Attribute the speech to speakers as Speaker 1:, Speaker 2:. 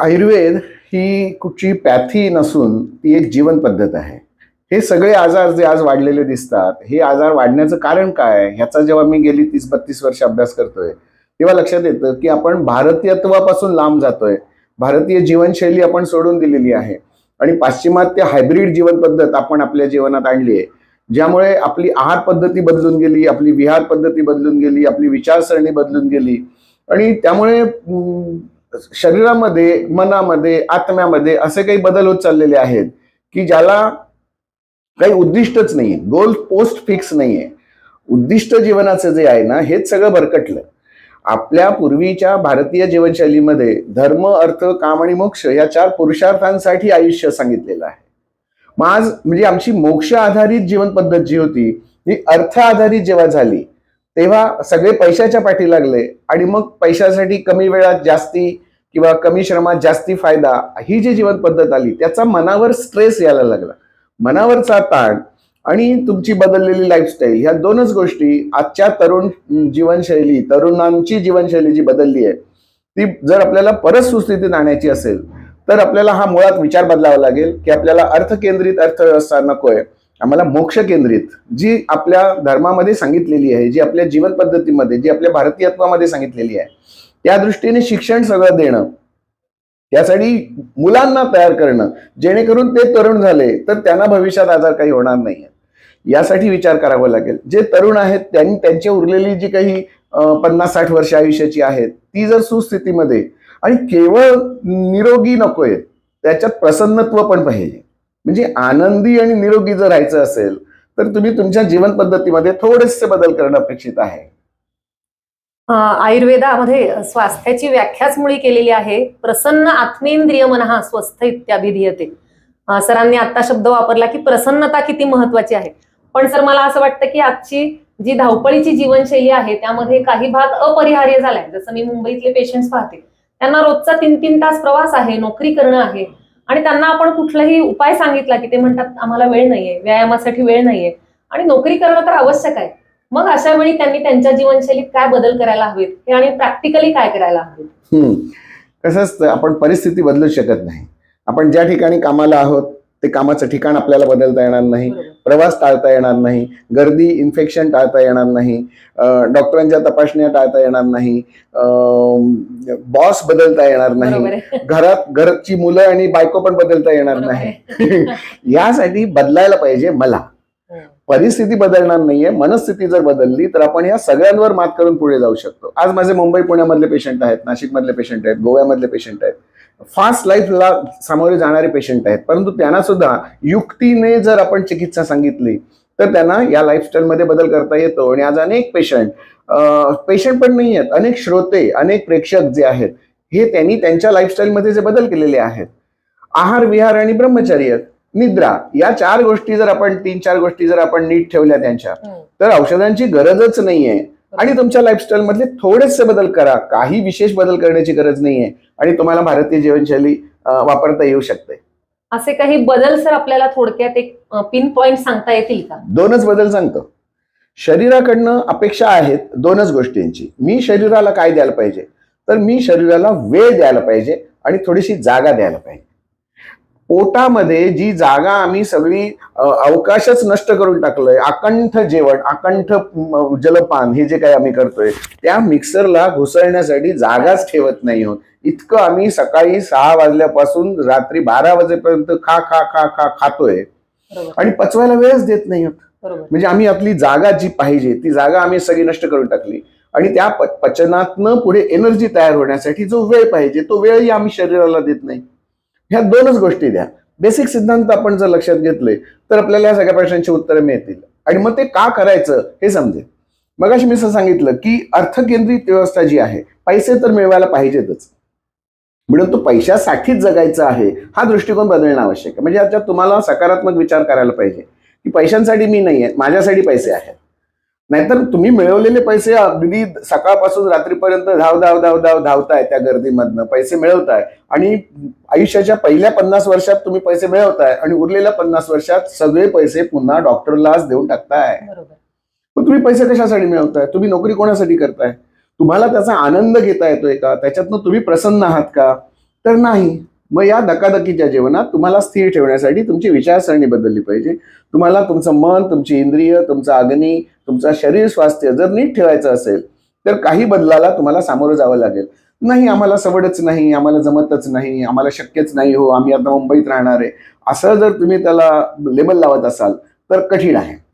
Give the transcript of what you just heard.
Speaker 1: आयुर्वेद ही कुठची पॅथी नसून ती एक जीवन पद्धत आहे. हे सगळे आजार जे आज वाढलेले दिसतात हे आजार वाढण्याचं कारण काय? ह्याचा जेव्हा मी गेली तीस बत्तीस वर्ष अभ्यास करतोय तेव्हा लक्षात येतं की आपण भारतीयत्वापासून लांब जातोय. भारतीय जीवनशैली आपण सोडून दिलेली आहे. आणि पाश्चिमात्य हायब्रिड जीवन पद्धत आपण आपल्या जीवनात आणली आहे. ज्यामुळे आपली आहार पद्धती बदलून गेली आपली विहार पद्धती बदलून गेली आपली विचारसरणी बदलून गेली. आणि त्यामुळे शरीरामध्ये मनामध्ये आत्म्यामध्ये असे काही बदल होत चाललेले आहेत की ज्याला काही उद्दिष्टच नाही गोल पोस्ट फिक्स नाहीये. उद्दिष्ट जीवनाचं जे आहे ना हेच सगळं भरकटलं. आपल्या पूर्वीच्या भारतीय जीवनशैलीमध्ये धर्म अर्थ काम आणि मोक्ष या चार पुरुषार्थांसाठी आयुष्य सांगितलेलं आहे. मग आज म्हणजे आमची मोक्ष आधारित जीवन पद्धत जी होती ही अर्थ आधारित जेव्हा झाली तेव्हा सगळे पैशाच्या पाठी लागले आणि मग पैशासाठी कमी वेळात जास्ती किंवा कमी श्रमात जास्ती फायदा ही जी जीवन पद्धत आली त्याचा मनावर स्ट्रेस यायला लागला. मनावरचा ताण आणि तुमची बदललेली लाईफस्टाईल ह्या दोनच गोष्टी आजच्या तरुण जीवनशैली तरुणांची जीवनशैली जी बदलली आहे. ती जर आपल्याला परत सुस्थितीत आणायची असेल तर आपल्याला हा मुळात विचार बदलावा लागेल की आपल्याला अर्थकेंद्रित अर्थव्यवस्था नकोय. आम्हाला मोक्ष केंद्रित जी आपल्या धर्मामध्ये सांगितलेली आहे जी आपल्या जीवन पद्धतीमध्ये जी आपल्या भारतीयत्वामध्ये सांगितलेली आहे त्या दृष्टीने शिक्षण सगळं देणं त्यासाठी मुलांना तयार करणं जेणेकरून ते तरुण झाले तर त्यांना भविष्यात आजार काही होणार नाही यासाठी विचार करावा लागेल. जे तरुण आहेत त्यांनी त्यांची उरलेली जी काही पन्नास साठ वर्ष आयुष्याची आहेत ती जर सुस्थितीमध्ये आणि केवळ निरोगी नकोय त्याच्यात प्रसन्नत्व पण पाहिजे. म्हणजे आनंदी आणि निरोगी जर राहायचं असेल तर तुम्ही तुमच्या जीवन पद्धतीमध्ये थोडेसे बदल करणं अपेक्षित आहे.
Speaker 2: आयुर्वेदामध्ये स्वास्थ्याची व्याख्याच मुळी केलेली आहे. प्रसन्न आत्मेंद्रिय मनहा स्वस्थ इत्याभिधीयते. सरांनी आता शब्द वापरला की प्रसन्नता किती महत्वाची आहे. पण सर मला असं वाटतं की आजची जी धावपळीची जीवनशैली आहे त्यामध्ये काही भाग अपरिहार्य झालाय. जसं मी मुंबईतले पेशंट्स पाहते. त्यांना रोजचा तीन तीन तास प्रवास आहे नोकरी करणं आहे. आणि त्यांना आपण कुठलाही उपाय सांगितला की ते म्हणतात आम्हाला वेळ नाहीये व्यायामासाठी वेळ नाहीये. आणि नोकरी करणं तर आवश्यक आहे. मग अशा वेळी त्यांनी त्यांच्या जीवनशैलीत काय बदल करायला हवेत? हे आणि प्रॅक्टिकली काय करायला हवेत?
Speaker 1: हम्म. कसं असतं आपण परिस्थिती बदलू शकत नाही. आपण ज्या ठिकाणी कामाला आहोत ते कामाचं ठिकाण आपल्याला बदलता येणार नाही. प्रवास टाळता येणार नाही गर्दी इन्फेक्शन टाळता येणार नाही डॉक्टरांच्या तपासण्या टाळता येणार नाही बॉस बदलता येणार नाही घरात घरची मुलं आणि बायको पण बदलता येणार नाही. यासाठी बदलायला पाहिजे मला. परिस्थिती बदलणार नाहीये मनस्थिती जर बदलली तर आपण या सगळ्यांवर मात करून पुढे जाऊ शकतो. आज माझे मुंबई पुण्यामधले पेशंट आहेत नाशिकमधले पेशंट आहेत गोव्यामधले पेशंट आहेत. फास्ट लाईफला सामोरे जाणारे पेशंट आहेत. परंतु त्यांना सुद्धा युक्तीने जर आपण चिकित्सा सांगितली तर त्यांना या लाईफस्टाईलमध्ये बदल करता येतो. आणि आज अनेक पेशंट पेशंट पण नाही आहेत. अनेक श्रोते अनेक प्रेक्षक जे आहेत हे त्यांनी त्यांच्या लाईफस्टाईलमध्ये जे बदल केलेले आहेत. आहार विहार आणि ब्रह्मचर्य निद्रा या चार गोष्टी जर आपण तीन चार गोष्टी जर आपण नीट ठेवल्या त्यांच्या. तर औषधांची गरजच नाहीये. आणि तुमच्या लाईफस्टाईल मधले थोडेसे बदल करा. काही विशेष बदल करण्याची गरज नाहीये. आणि तुम्हाला भारतीय जीवनशैली वापरता येऊ शकते.
Speaker 2: असे काही बदल सर आपल्याला थोडक्यात एक पिन पॉइंट सांगता येतील का?
Speaker 1: दोनच बदल सांगतो. शरीराकडनं अपेक्षा आहेत दोनच गोष्टींची. मी शरीराला काय द्यायला पाहिजे? तर मी शरीराला वेळ द्यायला पाहिजे आणि थोडीशी जागा द्यायला पाहिजे. पोटामध्ये जी जागा आम्ही सगळी अवकाशच नष्ट करून टाकलोय अकंठ जेवण अकंठ जलपान हे जे काही आम्ही करतोय त्या मिक्सरला घुसळण्यासाठी जागाच ठेवत नाही आहोत इतकं आम्ही सकाळी सहा वाजल्यापासून रात्री बारा वाजेपर्यंत खा खा खा खा खातोय. आणि पचवायला वेळच देत नाही
Speaker 2: बरोबर.
Speaker 1: म्हणजे आम्ही आपली जागा जी पाहिजे ती जागा आम्ही सगळी नष्ट करून टाकली. आणि त्या पचनातनं पुढे एनर्जी तयार होण्यासाठी जो वेळ पाहिजे तो वेळही आम्ही शरीराला देत नाही. ह्या दोनच गोष्टी द्या. बेसिक सिद्धांत आपण जर लक्षात घेतले तर आपल्याला या सगळ्या प्रश्नांची उत्तरं मिळतील. आणि मग ते का करायचं हे समजेल. मग मी असं सांगितलं की अर्थकेंद्रित व्यवस्था जी आहे पैसे तर मिळवायला पाहिजेतच. म्हणून तो पैशासाठीच जगायचं आहे हा दृष्टिकोन बदलणं आवश्यक आहे. म्हणजे याच्यात तुम्हाला सकारात्मक विचार करायला पाहिजे. की पैशांसाठी मी नाही आहे माझ्यासाठी पैसे आहेत. नाहीतर तुम्ही मिळवलेले पैसे अगदी सकाळपासून रात्रीपर्यंत धाव धाव धाव धाव धावताय त्या गर्दीमधनं. पैसे मिळवताय. आणि आयुष्याच्या पहिल्या पन्नास वर्षात तुम्ही पैसे मिळवताय आणि उरलेल्या पन्नास वर्षात सगळे पैसे पुन्हा डॉक्टरलाच देऊन टाकताय. मग तुम्ही पैसे कशासाठी मिळवताय? तुम्ही नोकरी कोणासाठी करताय? तुम्हाला त्याचा आनंद घेता येतोय का? त्याच्यातनं तुम्ही प्रसन्न आहात का? तर नाही. मग या धकाधकीच्या जीवनात तुम्हाला स्थिर ठेवण्यासाठी तुमची विचारसरणी बदलली पाहिजे. तुम्हाला तुमचं मन तुमची इंद्रिय तुमचा अग्नी तुमचा शरीर स्वास्थ्य जर नीट ठेवायचं असेल तर काही बदलाला तुम्हाला सामोरं जावं लागेल. नाही आम्हाला सवडच नाही आम्हाला जमतच नाही आम्हाला शक्यच नाही हो आम्ही आता मुंबईत राहणार आहे. असं जर तुम्ही त्याला लेबल लावत असाल तर कठीण आहे.